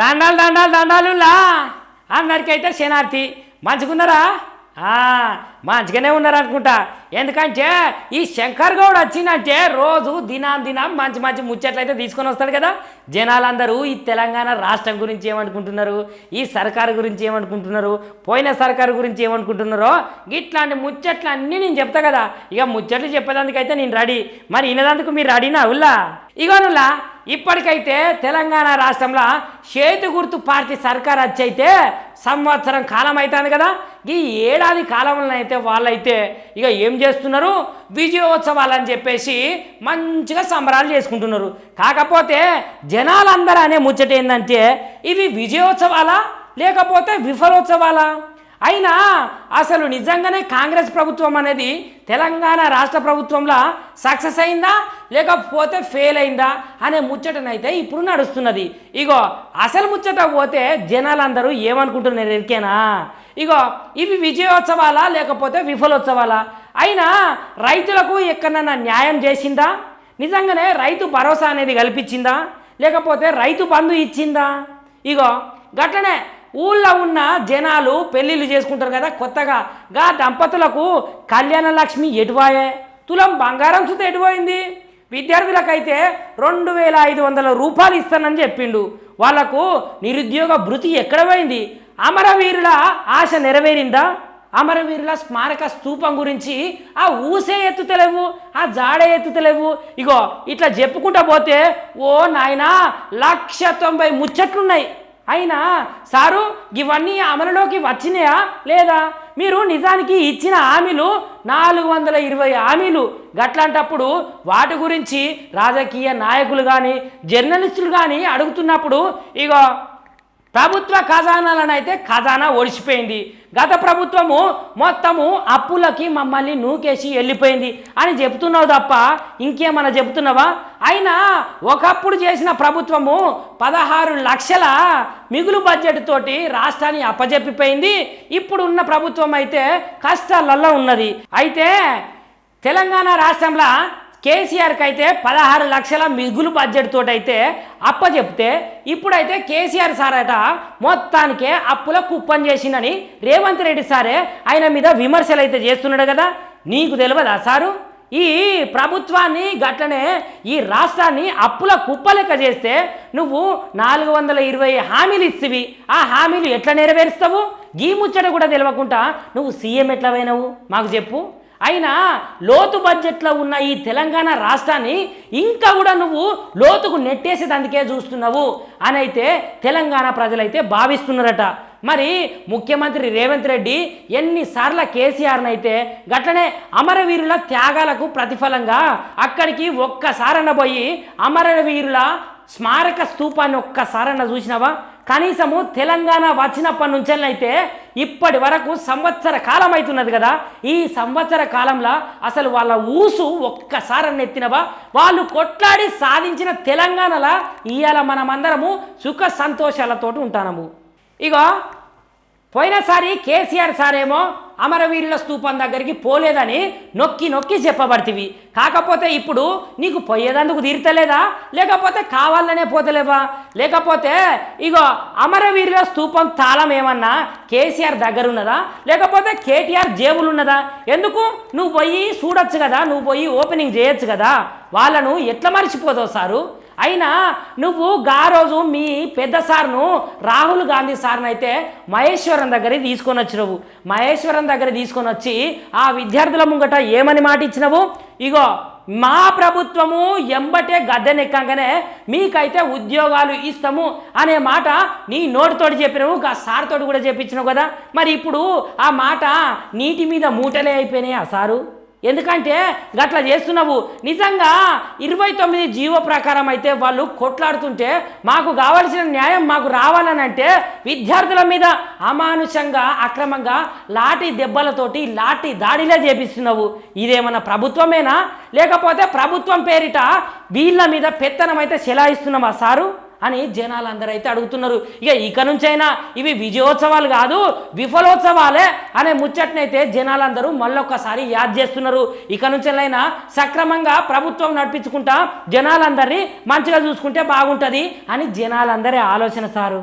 దండాలు దండాలు దండాలు అందరికైతే శనార్థి మంచిగున్నారా? మంచిగానే ఉన్నారు అనుకుంటా ఎందుకంటే ఈ శంకర్ గౌడ్ వచ్చిందంటే రోజు దినాం దినం మంచి మంచి ముచ్చట్లయితే తీసుకొని వస్తాడు కదా. జనాలందరూ ఈ తెలంగాణ రాష్ట్రం గురించి ఏమనుకుంటున్నారు? ఈ సర్కారు గురించి ఏమనుకుంటున్నారు? పోయిన సర్కారు గురించి ఏమనుకుంటున్నారో? ఇట్లాంటి ముచ్చట్లు అన్నీ నేను చెప్తా కదా. ఇక ముచ్చట్లు చెప్పేదానికైతే నేను రెడీ. మరి వినేదానికి మీరు రెడీనా ఉల్లా? ఇగోనులా ఇప్పటికైతే తెలంగాణ రాష్ట్రంలో చేతి గుర్తు పార్టీ సర్కార్ వచ్చైతే సంవత్సరం కాలం అవుతుంది కదా. ఈ ఏడాది కాలంలో అయితే వాళ్ళైతే ఇక ఏం చేస్తున్నారు? విజయోత్సవాలు అని చెప్పేసి మంచిగా సంబరాలు చేసుకుంటున్నారు. కాకపోతే జనాలందరూ అనే ముచ్చట ఏంటంటే ఇవి విజయోత్సవాలా? లేకపోతే విఫలోత్సవాలా? అయినా అసలు నిజంగానే కాంగ్రెస్ ప్రభుత్వం అనేది తెలంగాణ రాష్ట్ర ప్రభుత్వంలో సక్సెస్ అయిందా? లేకపోతే ఫెయిల్ అయిందా? అనే ముచ్చటనైతే ఇప్పుడు నడుస్తున్నది. ఇగో అసలు ముచ్చట పోతే జనాలందరూ ఏమనుకుంటున్నారు ఎరికేనా? ఇగో ఇవి విజయోత్సవాలా లేకపోతే విఫలోత్సవాలా? అయినా రైతులకు ఎక్కడన్నా న్యాయం చేసిందా? నిజంగానే రైతు భరోసా అనేది కల్పించిందా? లేకపోతే రైతు బంధు ఇచ్చిందా? ఇగో గట్లనే ఊళ్ళో ఉన్న జనాలు పెళ్ళిళ్ళు చేసుకుంటారు కదా కొత్తగా. గా దంపతులకు కళ్యాణ లక్ష్మి ఎటువాయే? తులం బంగారం సుత ఎటుపోయింది విద్యార్థులకైతే రెండు వేల ఐదు వందల రూపాయలు ఇస్తానని చెప్పిండు. వాళ్ళకు నిరుద్యోగ భృతి ఎక్కడ పోయింది? అమరవీరుల ఆశ నెరవేరిందా? అమరవీరుల స్మారక స్తూపం గురించి ఆ ఊసే ఎత్తుతలేవు ఆ జాడే ఎత్తుతలేవు. ఇగో ఇట్లా చెప్పుకుంటా పోతే ఓ నాయనా లక్ష తొంభై ముచ్చట్లున్నాయి. అయినా సారు ఇవన్నీ అమలులోకి వచ్చినాయా లేదా? మీరు నిజానికి ఇచ్చిన హామీలు నాలుగు వందల ఇరవై హామీలు. గట్లాంటప్పుడు వాటి గురించి రాజకీయ నాయకులు కానీ జర్నలిస్టులు కానీ అడుగుతున్నప్పుడు ఇగో ప్రభుత్వ ఖజానాలను అయితే ఖజానా ఒడిచిపోయింది గత ప్రభుత్వము మొత్తము అప్పులకి మమ్మల్ని నూకేసి వెళ్ళిపోయింది అని చెప్తున్నావు తప్ప ఇంకేమన్నా చెప్తున్నావా? అయినా ఒకప్పుడు చేసిన ప్రభుత్వము పదహారు లక్షల మిగులు బడ్జెట్ తోటి రాష్ట్రాన్ని అప్పజెప్పిపోయింది. ఇప్పుడు ఉన్న ప్రభుత్వం అయితే కష్టాలలో ఉన్నది. అయితే తెలంగాణ రాష్ట్రంలో కేసీఆర్కి అయితే పదహారు లక్షల మిగులు బడ్జెట్ తోటి అయితే అప్ప చెప్తే ఇప్పుడైతే కేసీఆర్ సార్ అట మొత్తానికే అప్పుల కుప్పం చేసిందని రేవంత్ రెడ్డి సారే ఆయన మీద విమర్శలు అయితే చేస్తున్నాడు కదా? నీకు తెలియదా సారు? ఈ ప్రభుత్వాన్ని గట్లనే ఈ రాష్ట్రాన్ని అప్పుల కుప్పలెక్క చేస్తే నువ్వు నాలుగు వందల ఇరవై హామీలు ఇస్తువి ఆ హామీలు ఎట్లా నెరవేరుస్తావు? గీ ముచ్చట కూడా తెలియకుండా నువ్వు సీఎం ఎట్లా పోయినావు? మాకు చెప్పు. అయినా లోతు బడ్జెట్లో ఉన్న ఈ తెలంగాణ రాష్ట్రాన్ని ఇంకా కూడా నువ్వు లోతుకు నెట్టేసేదందుకే చూస్తున్నావు అని అయితే తెలంగాణ ప్రజలైతే భావిస్తున్నారట. మరి ముఖ్యమంత్రి రేవంత్ రెడ్డి ఎన్నిసార్ల కేసీఆర్ని అయితే గట్లనే అమరవీరుల త్యాగాలకు ప్రతిఫలంగా అక్కడికి ఒక్కసారన పోయి అమరవీరుల స్మారక స్తూపాన్ని ఒక్కసారన చూసినావా? కనీసము తెలంగాణ వచ్చినప్పటి నుంచెల్లైతే ఇప్పటి వరకు సంవత్సర కాలం అవుతున్నది కదా. ఈ సంవత్సర కాలంలో అసలు వాళ్ళ ఊసు ఒక్కసారన్న ఎత్తినవా వాళ్ళు కొట్లాడి సాధించిన తెలంగాణలా ఇవాళ మనమందరము సుఖ సంతోషాలతోటి ఉంటానము. ఇగో పోయినసారి కేసీఆర్ సారేమో అమరవీరుల స్తూపం దగ్గరికి పోలేదని నొక్కి నొక్కి చెప్పబడితివి. కాకపోతే ఇప్పుడు నీకు పోయేదందుకు తీరుతలేదా? లేకపోతే కావాలనే పోతలేవా? లేకపోతే ఇగో అమరవీరుల స్తూపం తాళం ఏమన్నా కేసీఆర్ దగ్గర ఉన్నదా లేకపోతే కేటీఆర్ జేబులు ఉన్నదా ఎందుకు? నువ్వు పోయి చూడొచ్చు కదా నువ్వు పోయి ఓపెనింగ్ చేయొచ్చు కదా? వాళ్ళను ఎట్లా మర్చిపోతావు సారు? అయినా నువ్వు గా రోజు మీ పెద్ద సార్ను రాహుల్ గాంధీ సార్ని అయితే మహేశ్వరం దగ్గరికి తీసుకొని వచ్చినవు. మహేశ్వరం దగ్గర తీసుకొని వచ్చి ఆ విద్యార్థుల ముంగట ఏమని మాట ఇచ్చినవు? ఇగో మా ప్రభుత్వము ఎంబటే గద్దెనెక్కగానే మీకైతే ఉద్యోగాలు ఇస్తాము అనే మాట నీ నోటితోటి చెప్పినావు గా సార్తోటి కూడా చెప్పించినావు కదా. మరి ఇప్పుడు ఆ మాట నీటి మీద మూటలే అయిపోయినాయి ఆ సారు? ఎందుకంటే గట్లా చేస్తున్నావు. నిజంగా ఇరవై తొమ్మిది జీవో ప్రకారం అయితే వాళ్ళు కొట్లాడుతుంటే మాకు కావాల్సిన న్యాయం మాకు రావాలని అంటే విద్యార్థుల మీద అమానుషంగా అక్రమంగా లాఠీ దెబ్బలతోటి లాఠీ దాడిలే చేపిస్తున్నావు. ఇదేమన్నా ప్రభుత్వమేనా? లేకపోతే ప్రభుత్వం పేరిట వీళ్ళ మీద పెత్తనం అయితే చెలాయిస్తున్నామా సారు? అని జనాలు అందరైతే అడుగుతున్నారు. ఇక ఇక నుంచైనా ఇవి విజయోత్సవాలు కాదు విఫలోత్సవాలే అనే ముచ్చట్నైతే జనాలందరూ మళ్ళొక్కసారి యాద్ చేస్తున్నారు. ఇక నుంచైనా సక్రమంగా ప్రభుత్వం నడిపించుకుంటా జనాలందరినీ మంచిగా చూసుకుంటే బాగుంటుంది అని జనాలందరి ఆలోచన సారు.